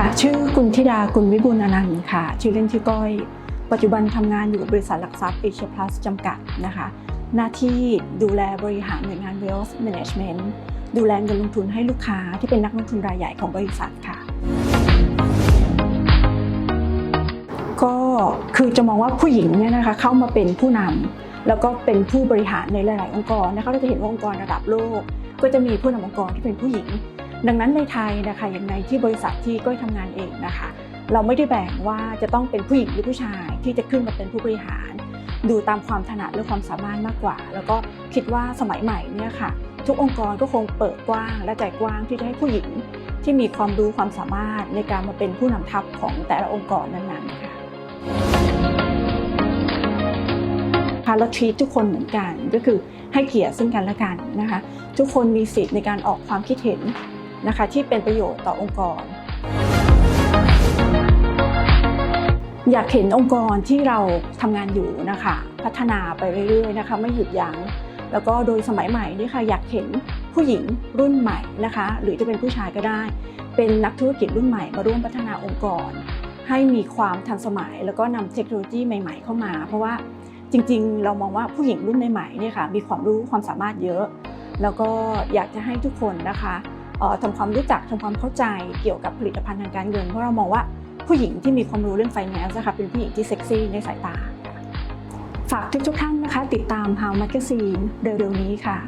ค่ะ ชื่อกุลธิดากุลวิบูลอนันต์ค่ะ ชื่อเล่นชื่อก้อย ปัจจุบันทำงานอยู่กับบริษัทหลักทรัพย์เอเชียพลัสจำกัดนะคะ หน้าที่ดูแลบริหารหน่วยงาน Wealth Management ดูแลเงินลงทุนให้ลูกค้าที่เป็นนักลงทุนรายใหญ่ของบริษัทค่ะก็คือจะมองว่าผู้หญิงเนี่ยนะคะเข้ามาเป็นผู้นำแล้วก็เป็นผู้บริหารในหลาย ๆ องค์กรนะคะเราจะเห็นว่าองค์กรระดับโลก ก็จะมีผู้นำองค์กรที่เป็นผู้หญิง ดังนั้นในไทยนะคะอย่างในที่บริษัทที่ก้อยทำงานเองนะคะ เราไม่ได้แบ่งว่าจะต้องเป็นผู้หญิงหรือผู้ชายที่จะขึ้นมาเป็นผู้บริหาร ดูตามความถนัดหรือความสามารถมากกว่า แล้วก็คิดว่าสมัยใหม่เนี่ยค่ะ ทุกองค์กรก็คงเปิดกว้าง และใจกว้างที่จะให้ผู้หญิงที่มีความรู้ความสามารถในการมาเป็นผู้นำทัพของแต่ละองค์กรนั้นๆค่ะค่ะเราทีทุกคนเหมือนกันก็คือให้เกียรติซึ่งกันและกันนะคะ ทุกคนมีสิทธิ์ในการออกความคิดเห็น นะคะที่เป็นประโยชน์ต่อองค์กร อยากเห็นองค์กรที่เราทำงานอยู่นะคะพัฒนาไปเรื่อยๆนะคะไม่หยุดยัง้งแล้วก็โดยสมัยใหม่นี่ค่ะอยากเห็นผู้หญิงรุ่นใหม่นะคะ หรือจะเป็นผู้ชายก็ได้ เป็นนักธุรกิจรุ่นใหม่มาร่วมพัฒนาองค์กร ให้มีความทันสมัย แล้วก็นำเทคโนโลยีใหม่ ๆ เข้ามา เพราะว่าจริงๆ เรามองว่าผู้หญิงรุ่นใหม่ๆเนี่ยค่ะมีความรู้ความสามารถเยอะ แล้วก็อยากจะให้ทุกคนนะคะ ทำความรู้จักทำความเข้าใจเกี่ยวกับผลิตภัณฑ์ทางการเงินเพราะเรามองว่าผู้หญิงที่มีความรู้เรื่องไฟแนนซ์นะคะเป็นผู้หญิงที่เซ็กซี่ในสายตา ฝากทุกๆท่านนะคะ ติดตาม How Magazine เร็วๆนี้ค่ะ